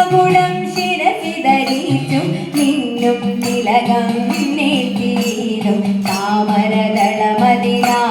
മകുടം ശിരസിതരീച്ചും നിന്നും തിലകം നെറ്റിയിലും താമരദളമതിരാമയമേകും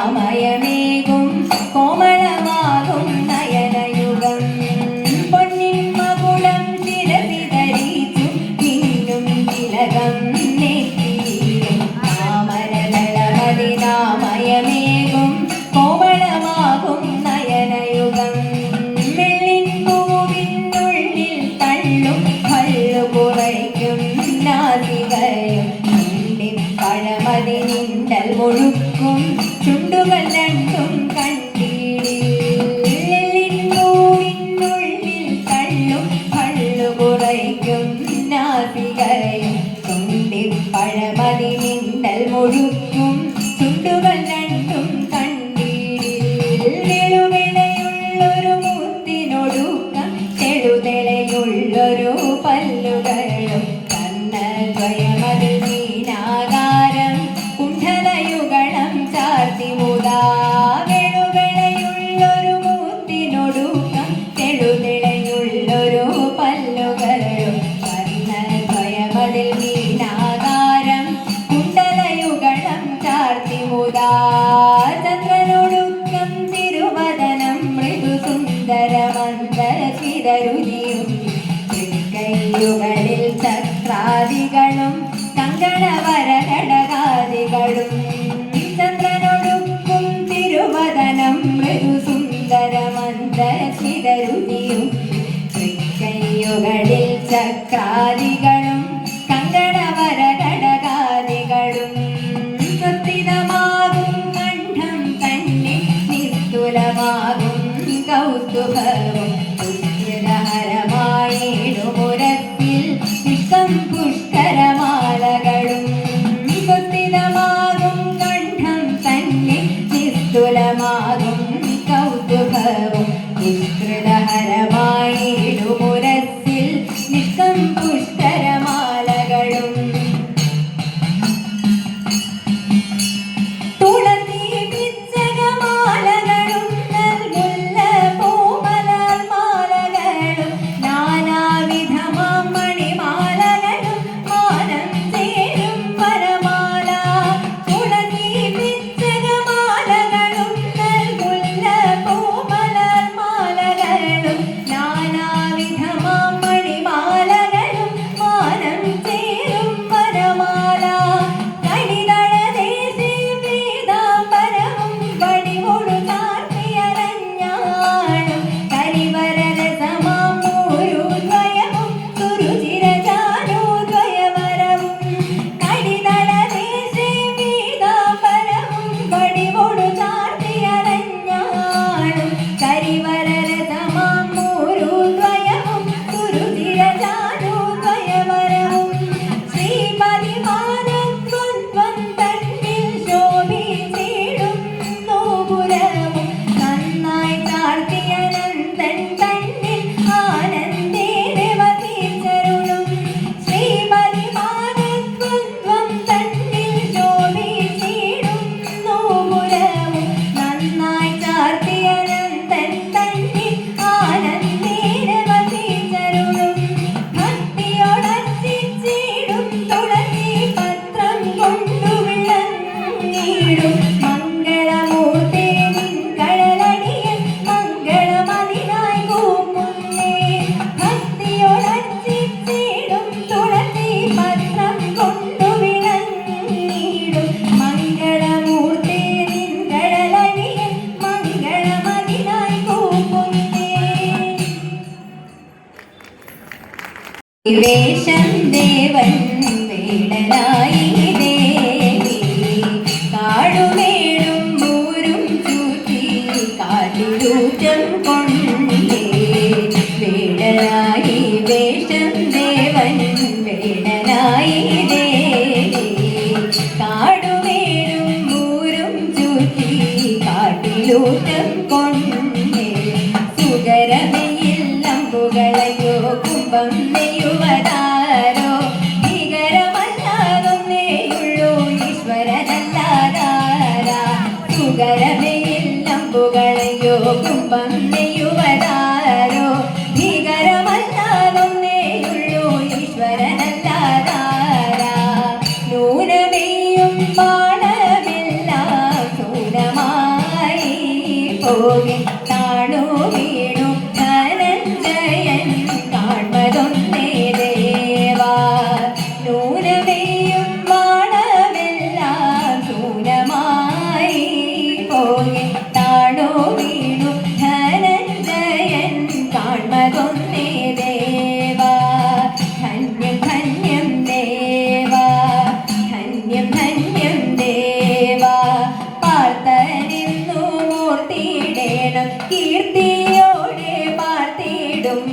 നിണ്ടൽ വേഷം ദേവൻ 有困难。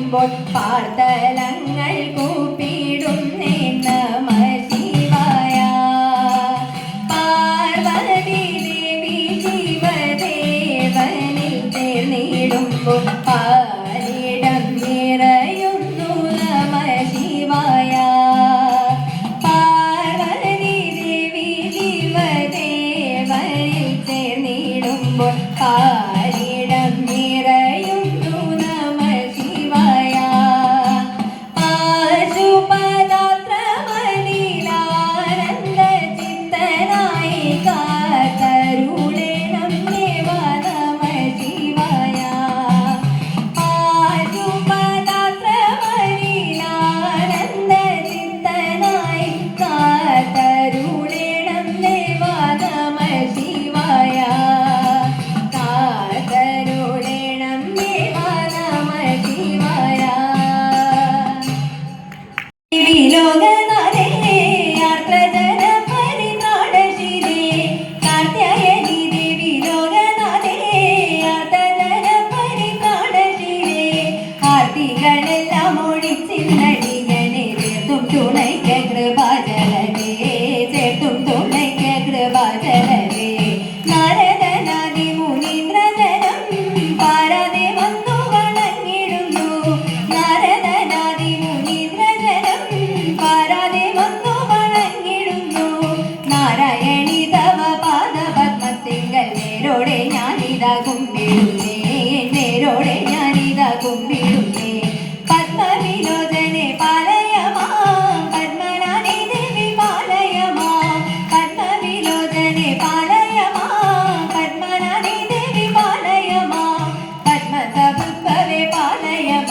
പറയുമ്പോൾ പാർത്തലങ്ങൾ കൂപ്പിടുന്നേ നമ ശിവായ പാർവതി ദേവി ജീവദേവനിൽ തേർന്നിടുമ്പോൾ പാരിടം നിറയുന്നു നമ ശിവായ പാർവതി ദേവി ജീവദേവനിൽ തേർന്നിടുമ്പോൾ പാ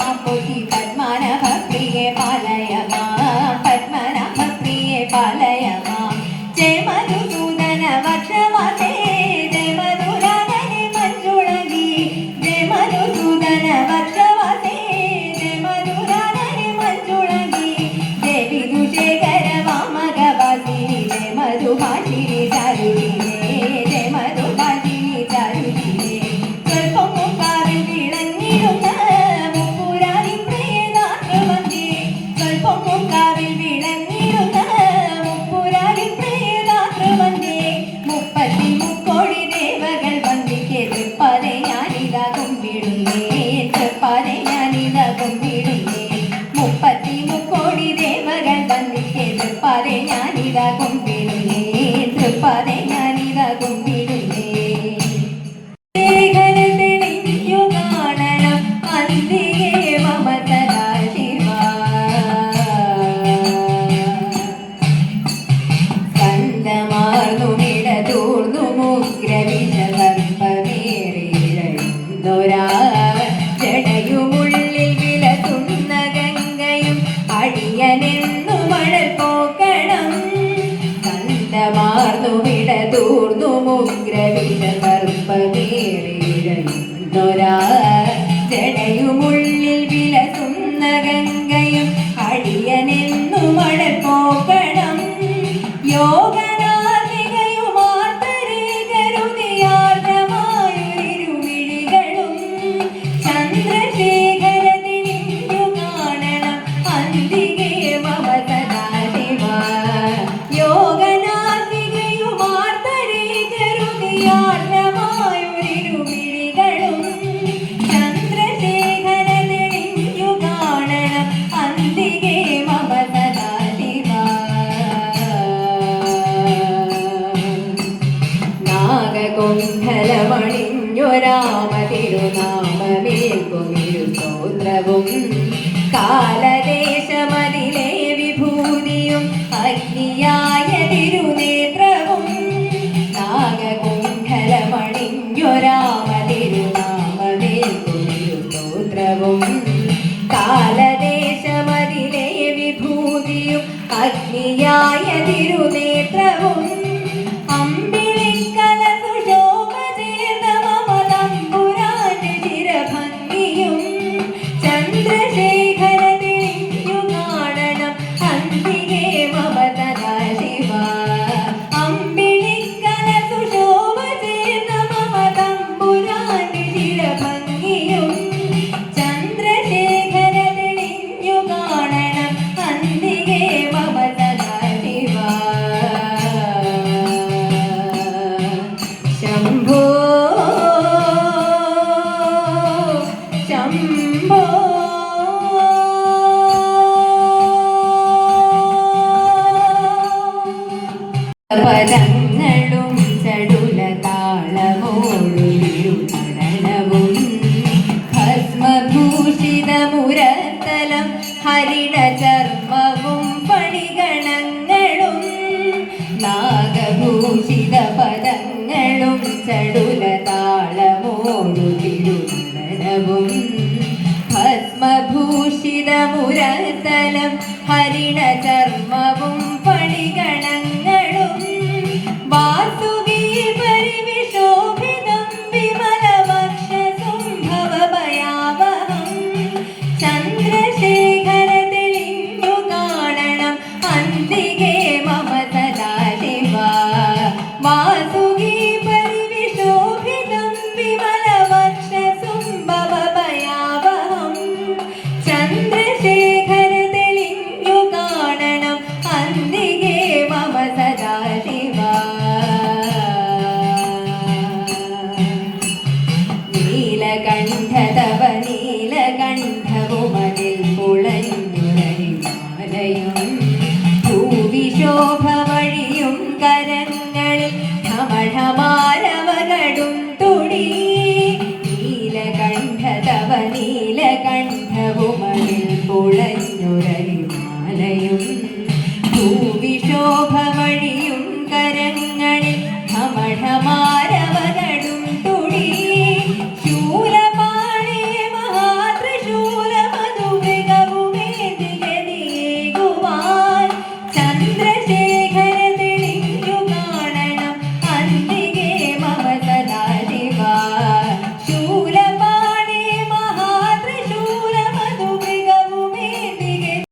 Apodita. hammer.